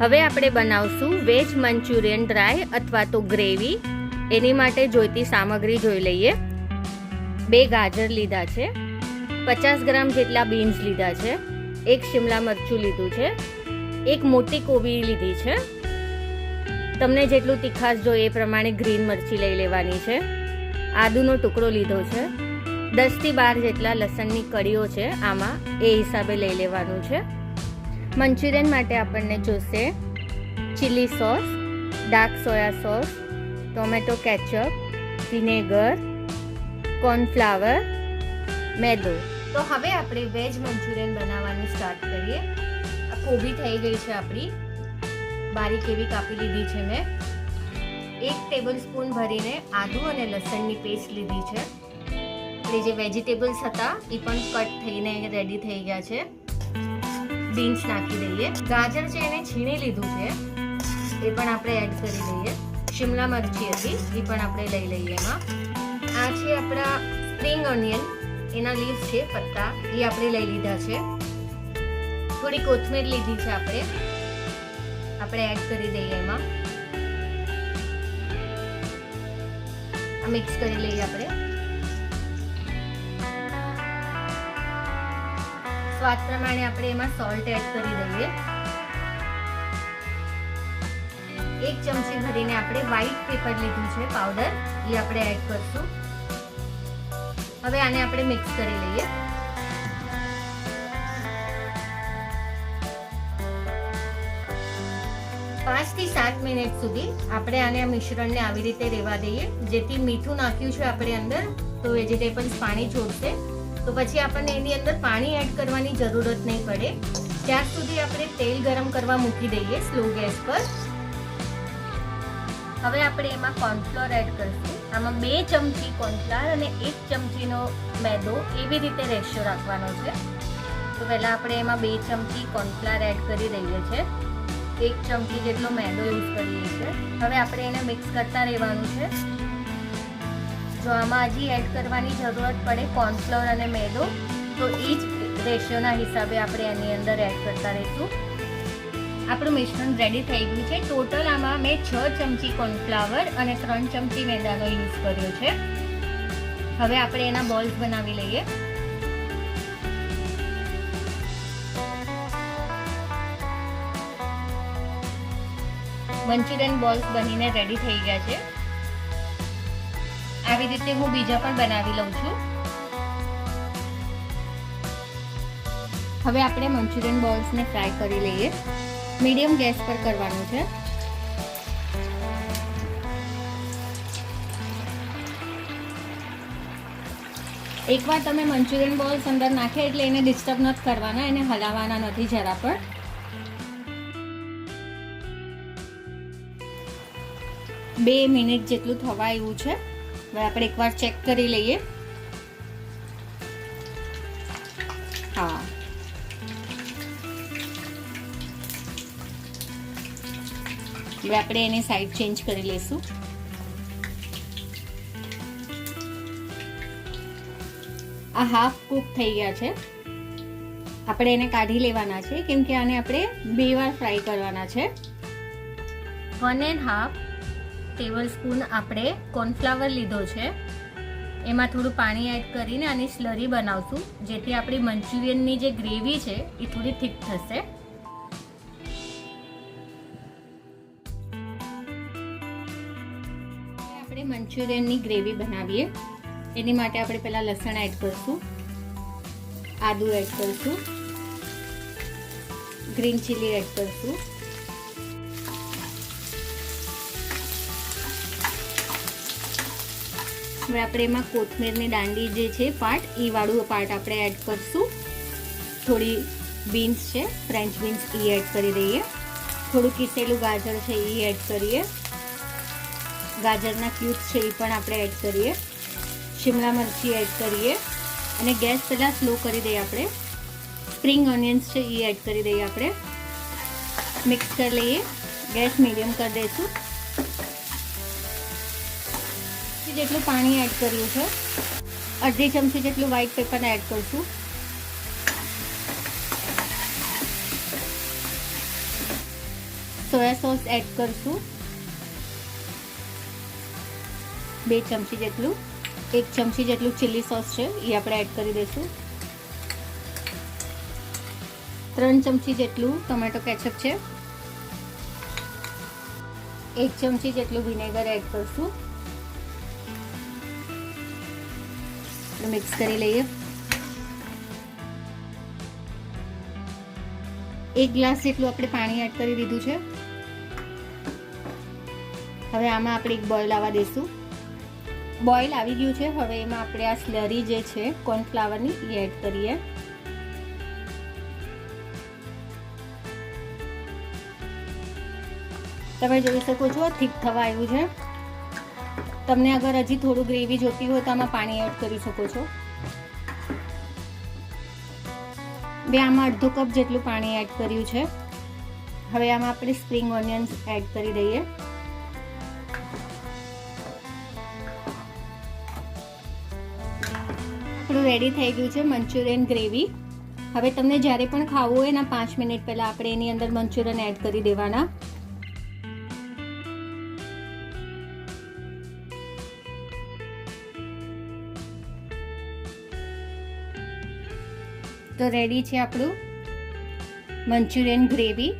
હવે આપણે બનાવશું વેજ મંચુરિયન ડ્રાય અથવા તો ગ્રેવી. એની માટે જોઈતી સામગ્રી જોઈ લઈએ. બે ગાજર લીધા છે. પચાસ ગ્રામ જેટલા બીન્સ લીધા છે. એક શિમલા મરચું લીધું છે. એક મોટી કોબી લીધી છે. તમને જેટલું તીખાશ જોઈએ એ પ્રમાણે ગ્રીન મરચી લઈ લેવાની છે. આદુનો ટુકડો લીધો છે. દસથી બાર જેટલા લસણની કળીઓ છે. આમાં એ હિસાબે લઈ લેવાનું છે. મંચુરિયન માટે આપણને જોશે chilli sauce, dark soy sauce, tomato ketchup, vinegar, cornflour, મેદો. તો હવે આપણે વેજ મંચુરિયન બનાવવાનું સ્ટાર્ટ કરીએ. આ કોબી થઈ ગઈ છે આપણી. બારીક એવી કાપી લીધી છે મેં. એક ટેબલ સ્પૂન ભરીને આદુ અને લસણની પેસ્ટ લીધી છે. આપણે જે વેજીટેબલ્સ હતા, એ પણ કટ થઈને રેડી થઈ ગયા છે. બીન્સ નાખી દઈએ. ગાજર છે એને છીણી લીધું છે. એ પણ આપણે એડ કરી દઈએ. શિમલા મરચી હતી, એ પણ આપણે લઈ લઈએ એમાં. આ છે આપણા સ્પ્રિંગ ઓનિયન એના લીવ્સ છે, પત્તા. એ આપણે લઈ લીધા છે. થોડી કોથમીર લીધી છે આપણે. આપણે એડ કરી દઈએ એમાં. મિક્સ કરી લઈએ આપણે. સ્વાદ પ્રમાણે આપણે એમાં સોલ્ટ એડ કરી દઈએ. એક ચમચી ભરીને આપણે વ્હાઈટ પેપર લીધું છે પાવડર એ આપણે એડ કરશું. હવે આને આપણે મિક્સ કરી લઈએ. પાંચથી સાત મિનિટ સુધી આપણે આને આ મિશ્રણને આવી રીતે રહેવા દઈએ. જેથી મીઠું નાખ્યું છે આપણે અંદર, તો વેજીટેબલ્સ પાણી છોડશે. તો પછી આપણને એની અંદર પાણી એડ કરવાની જરૂરત નહીં પડે. ત્યાં સુધી આપણે તેલ ગરમ કરવા મૂકી દઈએ સ્લો ગેસ પર. હવે આપણે એમાં કોર્નફ્લોર એડ કરીશું. આમાં બે ચમચી કોર્નફ્લાવર અને એક ચમચીનો મેદો એવી રીતે રેશિયો રાખવાનો છે. તો પહેલાં આપણે એમાં બે ચમચી કોર્નફ્લાવર એડ કરી દઈએ છીએ એક ચમચી જેટલો મેદો યુઝ કરીએ છીએ. હવે આપણે એને મિક્સ કરતા રહેવાનું છે. જો આમાં હજી એડ કરવાની જરૂરત પડે કોર્નફ્લોર અને મેદો, તો એ જ રેશિયોના હિસાબે આપણે એની અંદર એડ કરતા રહીશું. આપણું મિશ્રણ રેડી થઈ ગયું છે. ટોટલ આમાં મેં છ ચમચી કોર્નફ્લાવર અને ત્રણ ચમચી મેદાનો યુઝ કર્યો છે. હવે આપણે એના બોલ્સ બનાવી લઈએ. મંચુરિયન બોલ્સ બનીને રેડી થઈ ગયા છે. આવી રીતે હું બીજા પણ બનાવી લઉં છું. હવે આપણે મંચુરિયન બોલ્સને ફ્રાય કરી લઈએ. મીડિયમ ગેસ પર કરવાનું છે. એકવાર તમે મંચુરિયન બોલ્સ અંદર નાખ્યા એટલે એને ડિસ્ટર્બ નથી કરવાના, એને હલાવવાના નથી જરા પણ. બે મિનિટ જેટલું થવા એવું છે. હવે આપણે એકવાર ચેક કરી લઈએ. હા. હવે આપણે એની સાઈડ ચેન્જ કરી લઈશું. આ હાફ કુક થઈ ગયા છે. આપણે એને કાઢી લેવાના છે, કેમ કે આને આપણે બે વાર ફ્રાય કરવાના છે. One and half tablespoon આપણે કોર્નફ્લાવર લીધો છે. એમાં થોડું પાણી એડ કરીને આની સ્લરી બનાવશું. જેથી આપણી મંચુરિયનની જે ગ્રેવી છે, એ થોડી થીક થશે. આપણે મંચુરિયનની ગ્રેવી બનાવીએ. એની માટે આપણે પહેલાં લસણ એડ કરીશું. આદુ એડ કરીશું. ગ્રીન ચીલી એડ કરીશું. હવે આપણે એમાં કોથમીરની દાંડી જે છે પાર્ટ એ વાળું પાર્ટ આપણે એડ કરીશું. થોડી બીન્સ છે ફ્રેન્ચ બીન્સ એ એડ કરી દઈએ. થોડું કિસેલું ગાજર છે એ એડ કરીએ. ગાજરના ક્યુબ્સ છે એ પણ આપણે એડ કરીએ. શિમલા મરચી એડ કરીએ. અને ગેસ પહેલાં સ્લો કરી દઈએ આપણે. સ્પ્રિંગ ઓનિયન્સ છે એ એડ કરી દઈએ આપણે. મિક્સ કરી લઈએ. ગેસ મીડિયમ કરી દઈશું. જેટલું પાણી એડ કર્યું છે. અડધી ચમચી જેટલું વ્હાઈટ પેપર એડ કરશું. સોયા સોસ એડ કરશું. બે ચમચી જેટલું. એક ચમચી જેટલું ચીલી સોસ છે એ આપણે એડ કરી દઈશું. ત્રણ ચમચી જેટલું ટોમેટો કેચઅપ છે. એક ચમચી જેટલું વિનેગર એડ કરશું. મિક્સ કરી લઈએ. એક ગ્લાસ જેટલું આપણે પાણી એડ કરી દીધું છે. હવે આમાં આપણે એક બોઇલ આવવા દઈશું. બોઇલ આવી ગયું છે. હવે એમાં આપણે આ સ્લરી જે છે કોર્નફ્લાવરની એ એડ કરીએ. તમે જોઈ શકો છો થીક થવા આવ્યું છે. તમને અગર હજી થોડું ગ્રેવી જોતી હોય તો આમાં પાણી એડ કરી શકો છો. બે, આમાં અડધો કપ જેટલું પાણી એડ કર્યું છે. હવે આમાં આપણે સ્પ્રિંગ ઓનિયન્સ એડ કરી દઈએ. આપણું રેડી થઈ ગયું છે મંચુરિયન ગ્રેવી. હવે તમને જ્યારે પણ ખાવું હોય એના પાંચ મિનિટ પહેલાં આપણે એની અંદર મંચુરિયન એડ કરી દેવાના. તો રેડી છે આપણું મંચુરિયન ગ્રેવી.